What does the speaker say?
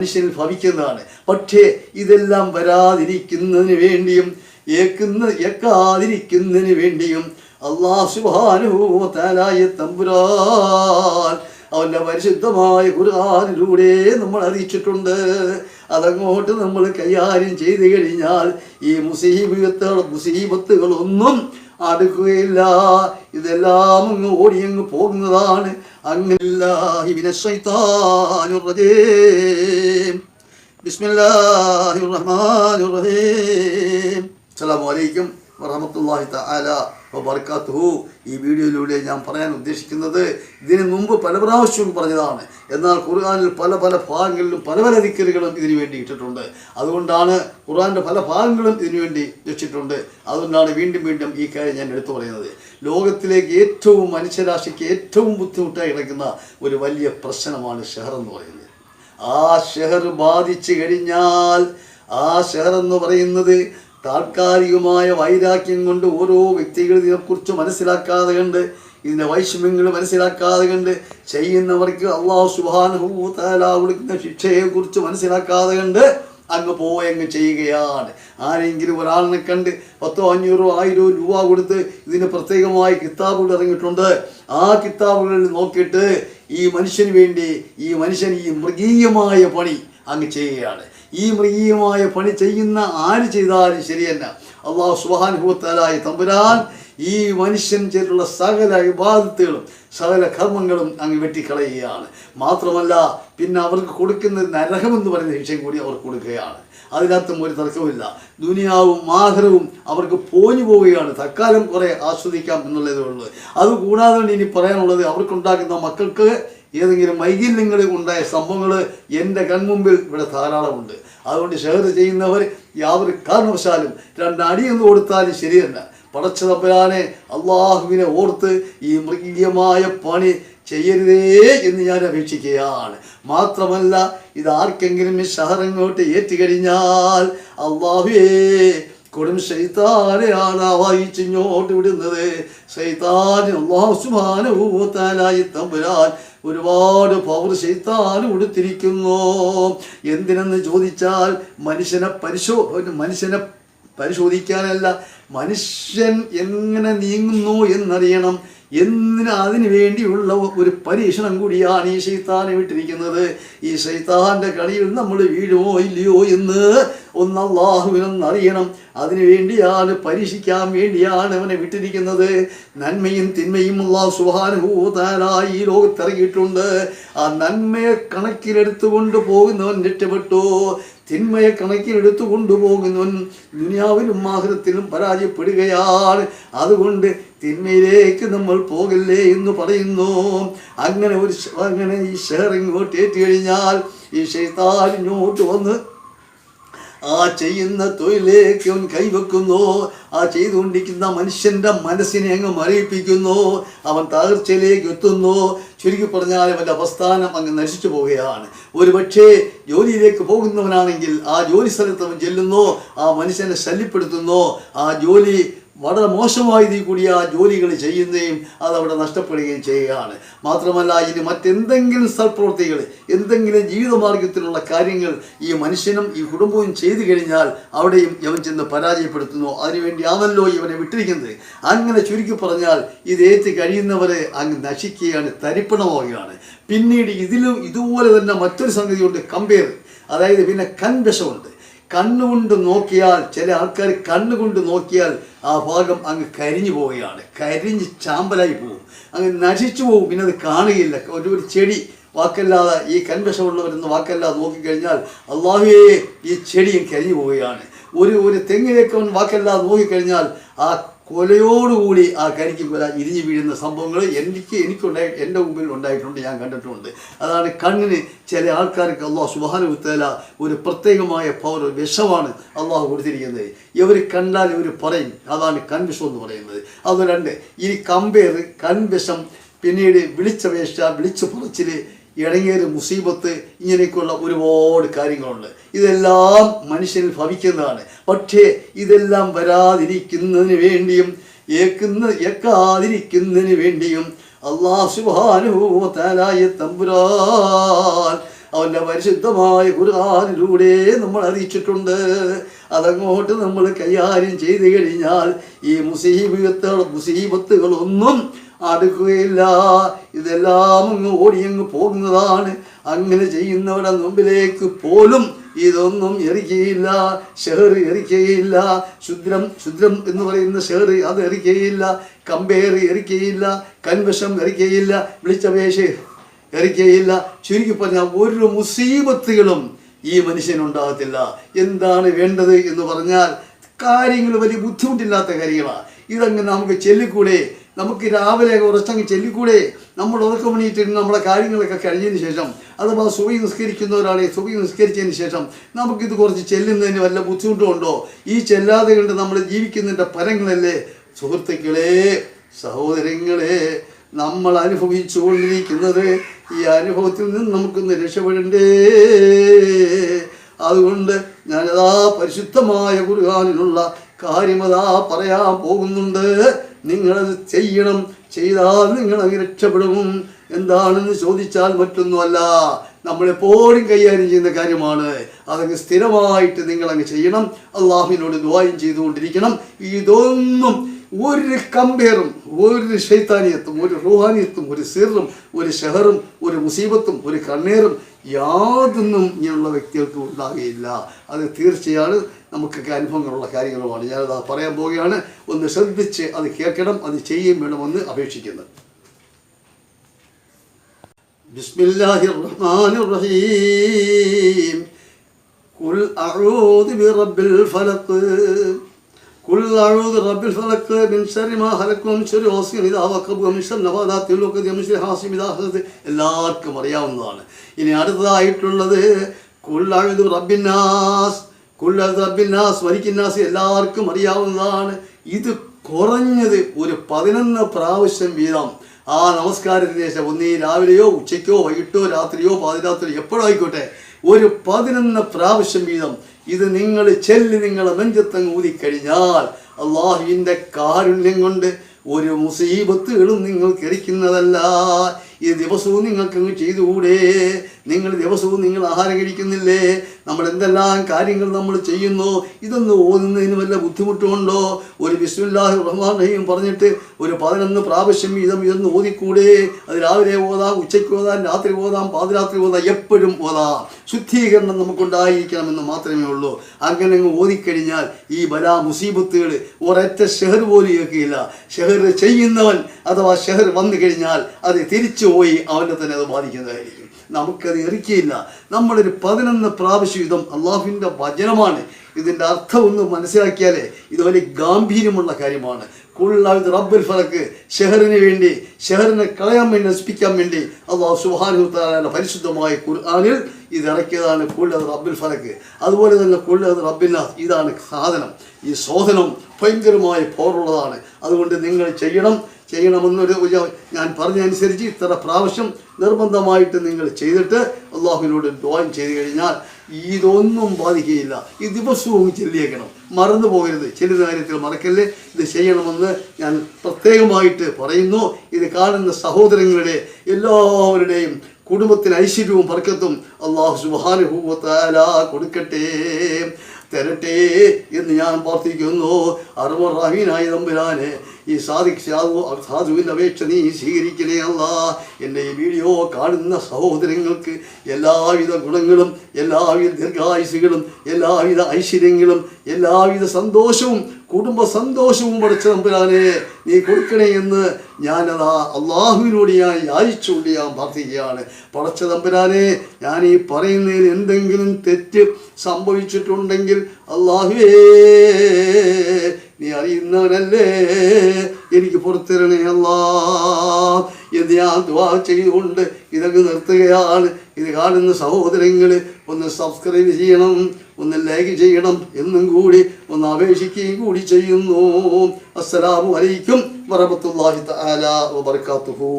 മനുഷ്യനിൽ ഭവിക്കുന്നതാണ്. പക്ഷേ ഇതെല്ലാം വരാതിരിക്കുന്നതിന് വേണ്ടിയും ഏക്കുന്ന ഏക്കാതിരിക്കുന്നതിന് വേണ്ടിയും അള്ളാഹു സുബാനുഭൂത്താലായ തമ്പുരാൻ അവന്റെ പരിശുദ്ധമായ ഖുർആാനിലൂടെ നമ്മൾ അറിയിച്ചിട്ടുണ്ട്. അതങ്ങോട്ട് നമ്മൾ കൈകാര്യം ചെയ്തു കഴിഞ്ഞാൽ ഈ മുസീബത്തുകൾ മുസീബത്തുകളൊന്നും അടുക്കുകയില്ല. ഇതെല്ലാം അങ്ങ് ഓടിയങ്ങ് പോകുന്നതാണ്. അങ്ങനില്ലാഹി മിനശ് ശൈത്താനിർ റജീം ബിസ്മില്ലാഹിർ റഹ്മാനിർ റഹീം അസ്സലാമു അലൈക്കും വറഹമത്തുള്ളാഹി തആല വബറകാതുഹു ഈ വീഡിയോയിലൂടെ ഞാൻ പറയാൻ ഉദ്ദേശിക്കുന്നത് ഇതിന് മുമ്പ് പല പ്രാവശ്യവും പറഞ്ഞതാണ്. എന്നാൽ ഖുർആാനിൽ പല പല ഭാഗങ്ങളിലും പല പല ദിക്കറികളും ഇതിനു വേണ്ടി ഇട്ടിട്ടുണ്ട്. അതുകൊണ്ടാണ് ഖുർആാന്റെ പല ഭാഗങ്ങളും ഇതിനു വേണ്ടി വെച്ചിട്ടുണ്ട്. അതുകൊണ്ടാണ് വീണ്ടും വീണ്ടും ഈ കാര്യം ഞാൻ എടുത്തു പറയുന്നത്. ലോകത്തിലേക്ക് ഏറ്റവും മനുഷ്യരാശിക്ക് ഏറ്റവും ബുദ്ധിമുട്ടായി കിടക്കുന്ന ഒരു വലിയ പ്രശ്നമാണ് ഷെഹർ എന്ന് പറയുന്നത്. ആ ഷെഹർ ബാധിച്ചു കഴിഞ്ഞാൽ ആ ഷെഹർ എന്ന് പറയുന്നത് താൽക്കാലികമായ വൈരാഗ്യം കൊണ്ട് ഓരോ വ്യക്തികൾ ഇതിനെക്കുറിച്ച് മനസ്സിലാക്കാതെ കണ്ട് ഇതിന്റെ വൈഷമ്യങ്ങൾ മനസ്സിലാക്കാതെ കണ്ട് ചെയ്യുന്നവർക്ക് അള്ളാഹു സുബാനുഭൂത്താല വിളിക്കുന്ന ശിക്ഷയെക്കുറിച്ച് മനസ്സിലാക്കാതെ കണ്ട് അങ്ങ് പോയങ്ങ് ചെയ്യുകയാണ്. ആരെങ്കിലും ഒരാളിനെ കണ്ട് പത്തോ അഞ്ഞൂറോ ആയിരോ രൂപ കൊടുത്ത് ഇതിന് പ്രത്യേകമായി കിതാബുകൾ ഇറങ്ങിയിട്ടുണ്ട്. ആ കിതാബുകളിൽ നോക്കിയിട്ട് ഈ മനുഷ്യന് വേണ്ടി ഈ മനുഷ്യൻ ഈ മൃഗീയമായ പണി അങ്ങ് ചെയ്യുകയാണ്. ഈ മൃഗീയമായ പണി ചെയ്യുന്ന ആര് ചെയ്താലും ശരിയല്ല. അള്ളാഹു സുബാനുഭവത്താലായ തമ്പുരാൻ ഈ മനുഷ്യൻ ചെയ്തിട്ടുള്ള സകല വിവാദത്തുകളും സകല കർമ്മങ്ങളും അങ്ങ് വെട്ടിക്കളയുകയാണ്. മാത്രമല്ല പിന്നെ അവർക്ക് കൊടുക്കുന്ന നരകമെന്ന് പറയുന്ന ശിക്ഷയും കൂടി അവർ കൊടുക്കുകയാണ്. അതിനകത്തും ഒരു തർക്കമില്ല ദുനിയാവും മാഹരവും അവർക്ക് പോഞ്ഞു പോവുകയാണ്. തക്കാലം കുറെ ആസ്വദിക്കാം എന്നുള്ളതേ ഉള്ളൂ. അതുകൂടാതെ ഇനി പറയാനുള്ളത് അവർക്കുണ്ടാക്കുന്ന മക്കൾക്ക് ഏതെങ്കിലും വൈകല്യങ്ങൾ ഉണ്ടായ സംഭവങ്ങൾ എന്റെ കൺമുമ്പിൽ ഇവിടെ ധാരാളമുണ്ട്. അതുകൊണ്ട് ഷെയർ ചെയ്യുന്നവർ യാതൊരു കാരണവശാലും രണ്ടടിയൊന്നും കൊടുത്താലും ശരിയല്ല. പടച്ച തപ്പലാനെ അള്ളാഹുവിനെ ഓർത്ത് ഈ മൃഗീയമായ പണി ചെയ്യരുതേ എന്ന് ഞാൻ അപേക്ഷിക്കുകയാണ്. മാത്രമല്ല ഇത് ആർക്കെങ്കിലും ഈ ഷഹറങ്ങോട്ട് ഏറ്റുകഴിഞ്ഞാൽ അള്ളാഹുവേ കൊടും ശൈത്താനെയാണ് വായിച്ചിങ്ങോട്ട് വിടുന്നത്. സുബാനുഭൂത്താലായി തമ്പുരാൻ ഒരുപാട് പവർ ശൈത്താൻ കൊടുത്തിരിക്കുന്നു. എന്തിനെന്ന് ചോദിച്ചാൽ മനുഷ്യനെ പരിശോ മനുഷ്യനെ പരിശോധിക്കാനല്ല. മനുഷ്യൻ എങ്ങനെ നീങ്ങുന്നു എന്നറിയണം. എന്തിന് അതിനു വേണ്ടിയുള്ള ഒരു പരീക്ഷണം കൂടിയാണ് ഈ ശൈത്താനെ വിട്ടിരിക്കുന്നത്. ഈ ശൈത്താന്റെ കളിയിൽ നമ്മൾ വീഴുമോ ഇല്ലയോ എന്ന് ഒന്ന് അറിയണം അതിനു വേണ്ടിയാണ് പരീക്ഷിക്കാൻ വേണ്ടിയാണ് അവനെ വിട്ടിരിക്കുന്നത്. നന്മയും തിന്മയും ഉള്ള സുഹാനുഭൂതാനായി ഈ ലോകത്തിറങ്ങിയിട്ടുണ്ട് ആ നന്മയെ കണക്കിലെടുത്തുകൊണ്ട് പോകുന്നവൻ രക്ഷപ്പെട്ടു. തിന്മയെ കണക്കിലെടുത്തു കൊണ്ടുപോകുന്നവൻ ദുനിയാവിലും മാഹൃത്തിലും പരാജയപ്പെടുകയാണ്. അതുകൊണ്ട് തിന്മയിലേക്ക് നമ്മൾ പോകല്ലേ എന്ന് പറയുന്നു. അങ്ങനെ ഒരു അങ്ങനെ ഈ ഷെയർ ഇങ്ങോട്ട് ഏറ്റുകഴിഞ്ഞാൽ ഈ ഷെയ്ത്താൻ ഇങ്ങോട്ട് വന്ന് ആ ചെയ്യുന്ന തൊഴിലേക്ക് അവൻ കൈവെക്കുന്നു ആ ചെയ്തുകൊണ്ടിരിക്കുന്ന മനുഷ്യന്റെ മനസ്സിനെ അങ്ങ് മരയിപ്പിക്കുന്നു അവൻ തകർച്ചയിലേക്ക് എത്തുന്നു. ചുരുക്കി പറഞ്ഞാൽ അവന്റെ അവസ്ഥാനം അങ്ങ് നശിച്ചു പോവുകയാണ്. ഒരു പക്ഷേ ജോലിയിലേക്ക് പോകുന്നവനാണെങ്കിൽ ആ ജോലി സ്ഥലത്ത് അവൻ ചെല്ലുന്നു ആ മനുഷ്യനെ ശല്യപ്പെടുത്തുന്നു ആ ജോലി വളരെ മോശമായി രീതിയിൽ കൂടി ആ ജോലികൾ ചെയ്യുന്നതും അതവിടെ നഷ്ടപ്പെടുകയും ചെയ്യുകയാണ്. മാത്രമല്ല ഇനി മറ്റെന്തെങ്കിലും സൽപ്രവൃത്തികൾ എന്തെങ്കിലും ജീവിതമാർഗത്തിലുള്ള കാര്യങ്ങൾ ഈ മനുഷ്യനും ഈ കുടുംബവും ചെയ്തു കഴിഞ്ഞാൽ അവിടെയും ഇവൻ ചെന്ന് പരാജയപ്പെടുത്തുന്നു. അതിനുവേണ്ടിയാണല്ലോ ഇവനെ വിട്ടിരിക്കുന്നത്. അങ്ങനെ ചുരുക്കി പറഞ്ഞാൽ ഇത് ഏറ്റു കഴിയുന്നവരെ അങ്ങ് നശിക്കുകയാണ് തരിപ്പണമാവുകയാണ്. പിന്നീട് ഇതിലും ഇതുപോലെ തന്നെ മറ്റൊരു സംഗതിയുണ്ട് കമ്പയർ അതായത് പിന്നെ കൺവശമുണ്ട് കണ്ണുകൊണ്ട് നോക്കിയാൽ ചില ആൾക്കാർ കണ്ണുകൊണ്ട് നോക്കിയാൽ ആ ഭാഗം അങ്ങ് കരിഞ്ഞു പോവുകയാണ്. കരിഞ്ഞ് ചാമ്പലായി പോകും. അങ്ങ് നശിച്ചു പോകും. പിന്നെ അത് കാണുകയില്ല. ഒരു ഒരു ചെടി വാക്കല്ലാതെ ഈ കൺവശമുള്ളവരെന്ന് വാക്കല്ലാതെ നോക്കിക്കഴിഞ്ഞാൽ അള്ളാഹുവേ ഈ ചെടിയും കരിഞ്ഞു പോവുകയാണ്. ഒരു ഒരു തെങ്ങിലേക്ക് അവൻ വാക്കല്ലാതെ നോക്കിക്കഴിഞ്ഞാൽ ആ കൊലയോടുകൂടി ആ കരിക്ക് കൊല ഇരിഞ്ഞു വീഴുന്ന സംഭവങ്ങൾ എനിക്ക് എനിക്കുണ്ടായി എന്റെ മുമ്പിൽ ഉണ്ടായിട്ടുണ്ട് ഞാൻ കണ്ടിട്ടുണ്ട്. അതാണ് കണ്ണിന് ചില ആൾക്കാർക്ക് അള്ളാഹു സുബാനുത്തല ഒരു പ്രത്യേകമായ പവർ വിഷമാണ് അള്ളാഹു കൊടുത്തിരിക്കുന്നത്. ഇവർ കണ്ടാൽ ഇവർ പറയും അതാണ് കൺവിഷം എന്ന് പറയുന്നത്. അത് രണ്ട് ഈ കമ്പയർ കൺവിഷം പിന്നീട് വിളിച്ച വേഷ വിളിച്ചു പറച്ചിൽ ഇടങ്ങേറ് മുസീബത്ത് ഇങ്ങനെയൊക്കെയുള്ള ഒരുപാട് കാര്യങ്ങളുണ്ട്. ഇതെല്ലാം മനുഷ്യനിൽ ഭവിക്കുന്നതാണ്. പക്ഷേ ഇതെല്ലാം വരാതിരിക്കുന്നതിന് വേണ്ടിയും ഏക്കുന്ന ഏക്കാതിരിക്കുന്നതിന് വേണ്ടിയും അള്ളാഹു സുബാനുഭൂത്താലായ തമ്പുരാൻ അവന്റെ പരിശുദ്ധമായ ഖുർആാനിലൂടെ നമ്മൾ അറിയിച്ചിട്ടുണ്ട്. അതങ്ങോട്ട് നമ്മൾ കൈകാര്യം ചെയ്തു കഴിഞ്ഞാൽ ഈ മുസീബത്തുകൾ മുസീബത്തുകളൊന്നും അടുക്കുകയില്ല. ഇതെല്ലാം അങ്ങ് ഓടിയങ്ങ് പോകുന്നതാണ്. അങ്ങനെ ചെയ്യുന്നവരുടെ മുമ്പിലേക്ക് പോലും ഇതൊന്നും എറിക്കുകയില്ല ഷെഹർ എറിക്കുകയില്ല ശുദ്രം ശുദ്രം എന്ന് പറയുന്ന ഷെഹർ അത് എറിക്കുകയില്ല കമ്പയർ എറിക്കുകയില്ല കൻവശം എറിക്കുകയില്ല വിളിച്ചപേക്ഷ എറിക്കുകയില്ല ചുരുക്കി പറഞ്ഞാൽ ഒരു മുസീബത്തുകളും ഈ മനുഷ്യനുണ്ടാകത്തില്ല. എന്താണ് വേണ്ടത് എന്ന് പറഞ്ഞാൽ കാര്യങ്ങൾ വലിയ ബുദ്ധിമുട്ടില്ലാത്ത കാര്യങ്ങളാണ് ഇതങ്ങ് നമുക്ക് ചെല്ലിക്കൂടെ? നമുക്ക് രാവിലെ കുറച്ചങ്ങ് ചെല്ലിക്കൂടെ. നമ്മൾ ഉറക്കമണിയിട്ടിരുന്ന് നമ്മുടെ കാര്യങ്ങളൊക്കെ കഴിഞ്ഞതിന് ശേഷം അഥവാ സുബി നിസ്കരിക്കുന്നവരാണെങ്കിൽ സുബി നിസ്കരിച്ചതിന് ശേഷം നമുക്കിത് കുറച്ച് ചെല്ലുന്നതിന് വല്ല ബുദ്ധിമുട്ടുണ്ടോ ഈ ചെല്ലാതെ കണ്ട് നമ്മൾ ജീവിക്കുന്നതിന്റെ ഫലങ്ങളല്ലേ? സുഹൃത്തുക്കളെ സഹോദരങ്ങളെ നമ്മൾ അനുഭവിച്ചുകൊണ്ടിരിക്കുന്നത് ഈ അനുഭവത്തിൽ നിന്ന് നമുക്കൊന്ന് രക്ഷപ്പെടണ്ടേ. അതുകൊണ്ട് ഞാനതാ പരിശുദ്ധമായ കുറുകാനിലുള്ള കാര്യമതാ പറയാൻ പോകുന്നുണ്ട്. നിങ്ങളത് ചെയ്യണം. ചെയ്താൽ നിങ്ങൾ അങ്ങ് രക്ഷപ്പെടും. എന്താണെന്ന് ചോദിച്ചാൽ മറ്റൊന്നുമല്ല. നമ്മളെപ്പോഴും കൈകാര്യം ചെയ്യുന്ന കാര്യമാണ്. അതങ്ങ് സ്ഥിരമായിട്ട് നിങ്ങളങ്ങ് ചെയ്യണം. അള്ളാഹുവിനോട് ദ്വായം ചെയ്തുകൊണ്ടിരിക്കണം. ഇതൊന്നും ഒരു കമ്പയറും ഒരു ശൈത്താനിയത്തും ഒരു റുഹാനിയത്തും ഒരു സിറും ഒരു ഷെഹറും ഒരു മുസീബത്തും ഒരു കണ്ണീറും യാതൊന്നും ഇങ്ങനെയുള്ള വ്യക്തികൾക്ക് ഉണ്ടാകുകയില്ല. അത് തീർച്ചയാണ്. നമുക്കൊക്കെ അനുഭവങ്ങളുള്ള കാര്യങ്ങളുമാണ്. ഞാനത് പറയാൻ പോവുകയാണ്. ഒന്ന് ശ്രദ്ധിച്ച് അത് കേൾക്കണം അത് ചെയ്യുകയും വേണമെന്ന് അപേക്ഷിക്കുന്നു. ബിസ്മില്ലാഹിർ റഹ്മാനിർ റഹീം അഊദു ബിറബ്ബിൽ ഫലഖ് അഊദു റബ്ബിൽ ഫലഖ് മിൻ ശർരി മാ ഖലഖ് ശർരി ഇദാ ശർരി എല്ലാവർക്കും അറിയാവുന്നതാണ്. ഇനി അടുത്തതായിട്ടുള്ളത് കുൽ അഊദു റബ്ബിൻ റബ്ബിന്നാസ് വരിക്കിന്നാസ് എല്ലാവർക്കും അറിയാവുന്നതാണ് ഇത് കുറഞ്ഞത് ഒരു പതിനൊന്ന് പ്രാവശ്യം വീതം ആ നമസ്കാരത്തിന് ശേഷം ഒന്നീ രാവിലെയോ ഉച്ചയ്ക്കോ വൈകിട്ടോ രാത്രിയോ പാതിരാത്രിയോ എപ്പോഴോ ആയിക്കോട്ടെ ഒരു പതിനൊന്ന് പ്രാവശ്യം വീതം ഇത് നിങ്ങൾ ചെല്ലി നിങ്ങളെ നെഞ്ചത്തങ്ങ് ഊതിക്കഴിഞ്ഞാൽ അള്ളാഹുവിന്റെ കാരുണ്യം കൊണ്ട് ഒരു മുസീബത്തുകളും നിങ്ങൾക്ക് എരിക്കുന്നതല്ല ഈ ദിവസവും നിങ്ങൾക്കങ്ങ് ചെയ്തുകൂടെ നിങ്ങൾ ദിവസവും നിങ്ങൾ ആഹാരം കഴിക്കുന്നില്ലേ? നമ്മൾ എന്തെല്ലാം കാര്യങ്ങൾ നമ്മൾ ചെയ്യുന്നു? ഇതൊന്ന് ഓതുന്നതിന് വല്ല ബുദ്ധിമുട്ടുണ്ടോ? ഒരു ബിസ്മില്ലാഹി റഹ്മാൻ റഹീം പറഞ്ഞിട്ട് ഒരു പതിനൊന്ന് പ്രാവശ്യം ഇതും ഇതൊന്ന് ഓതിക്കൂടെ? അത് രാവിലെ ഓതാം ഉച്ചയ്ക്ക് ഓതാം രാത്രി ഓതാം പാതിരാത്രി ഓതാം എപ്പോഴും ഓതാം. ശുദ്ധീകരണം നമുക്കുണ്ടായിരിക്കണമെന്ന് മാത്രമേ ഉള്ളൂ. അങ്ങനെ അങ്ങ് ഓതിക്കഴിഞ്ഞാൽ ഈ ബലാ മുസീബത്തുകൾ ഒരൊറ്റ ഷെഹർ പോലും കേൾക്കുകയില്ല ഷെഹർ ചെയ്യുന്നവൻ അഥവാ ഷെഹർ വന്നു കഴിഞ്ഞാൽ അത് തിരിച്ചു പോയി അവനെ തന്നെ അത് ബാധിക്കുന്നതായിരിക്കും. നമുക്കത് എറിക്കയില്ല. നമ്മളൊരു പതിനൊന്ന് പ്രാവശ്യം ഇതും അള്ളാഹുവിന്റെ വചനമാണ്. ഇതിന്റെ അർത്ഥം ഒന്ന് മനസ്സിലാക്കിയാലേ ഇത് വലിയ ഗാംഭീര്യമുള്ള കാര്യമാണ്. കൂടുതലായത് റബ്ബുൽ ഫലക്ക് ഷെഹറിന് വേണ്ടി ഷെഹറിനെ കളയാൻ വേണ്ടി നശിപ്പിക്കാൻ വേണ്ടി അള്ളാഹു സുഹാനുത്താല പരിശുദ്ധമായ ഖുർആാനിൽ ഇത് ഇറക്കിയതാണ് കൂടുതൽ റബ്ബുൽ ഫലക്ക് അതുപോലെ തന്നെ കൂടുതൽ റബ്ബിനാസ് ഇതാണ് സാധനം. ഈ ശോധനം ഭയങ്കരമായ പോറുള്ളതാണ് അതുകൊണ്ട് നിങ്ങൾ ചെയ്യണം. ചെയ്യണമെന്നൊരു ഞാൻ പറഞ്ഞനുസരിച്ച് ഇത്ര പ്രാവശ്യം നിർബന്ധമായിട്ട് നിങ്ങൾ ചെയ്തിട്ട് അള്ളാഹുവിനോട് ദ്വാരം ചെയ്ത് കഴിഞ്ഞാൽ ഇതൊന്നും ബാധിക്കുകയില്ല. ഈ ദിവസവും ചെല്ലിയേക്കണം. മറന്നു പോകരുത്. ചില കാര്യത്തിൽ മറക്കല്ലേ. ഇത് ചെയ്യണമെന്ന് ഞാൻ പ്രത്യേകമായിട്ട് പറയുന്നു. ഇത് കാണുന്ന സഹോദരങ്ങളുടെ എല്ലാവരുടെയും കുടുംബത്തിന് ഐശ്വര്യവും പറക്കത്തും അള്ളാഹു സുബാനുഭൂവത്താല കൊടുക്കട്ടെ. തരട്ടെ എന്ന് ഞാൻ പ്രാർത്ഥിക്കുന്നു. അറുപറാമീനായ തമ്പുരാനെ ഈ സാധിക് സാധു സാധുവിന്റെ അപേക്ഷ നീ സ്വീകരിക്കണേ അല്ല. എന്റെ ഈ വീഡിയോ കാണുന്ന സഹോദരങ്ങൾക്ക് എല്ലാവിധ ഗുണങ്ങളും എല്ലാവിധ ദീർഘായുസുകളും എല്ലാവിധ ഐശ്വര്യങ്ങളും എല്ലാവിധ സന്തോഷവും കുടുംബ സന്തോഷവും പഠിച്ച തമ്പുരാനെ നീ കൊടുക്കണേ എന്ന് ഞാനതാ അള്ളാഹുവിനോട് ഞാൻ യാചിച്ചുകൊണ്ട് ഞാൻ പ്രാർത്ഥിക്കുകയാണ്. പടച്ച തമ്പുരാനെ ഞാൻ ഈ പറയുന്നതിൽ എന്തെങ്കിലും തെറ്റ് സംഭവിച്ചിട്ടുണ്ടെങ്കിൽ അള്ളാഹുവേ നീ അറിയുന്നവനല്ലേ എനിക്ക് പുറത്തിരണേ അല്ലാ. എന്ന് ഞാൻ ദ്വാ ചെയ്തുകൊണ്ട് ഇതൊക്കെ നിർത്തുകയാണ്. ഇത് കാണുന്ന സഹോദരങ്ങൾ ഒന്ന് സബ്സ്ക്രൈബ് ചെയ്യണം. ഒന്ന് ലൈക്ക് ചെയ്യണം എന്നും കൂടി ഒന്ന് അപേക്ഷിക്കുകയും കൂടി ചെയ്യുന്നു. അസ്സലാമു അലൈക്കും വറഹമത്തുള്ളാഹി തആല വബറകാതുഹു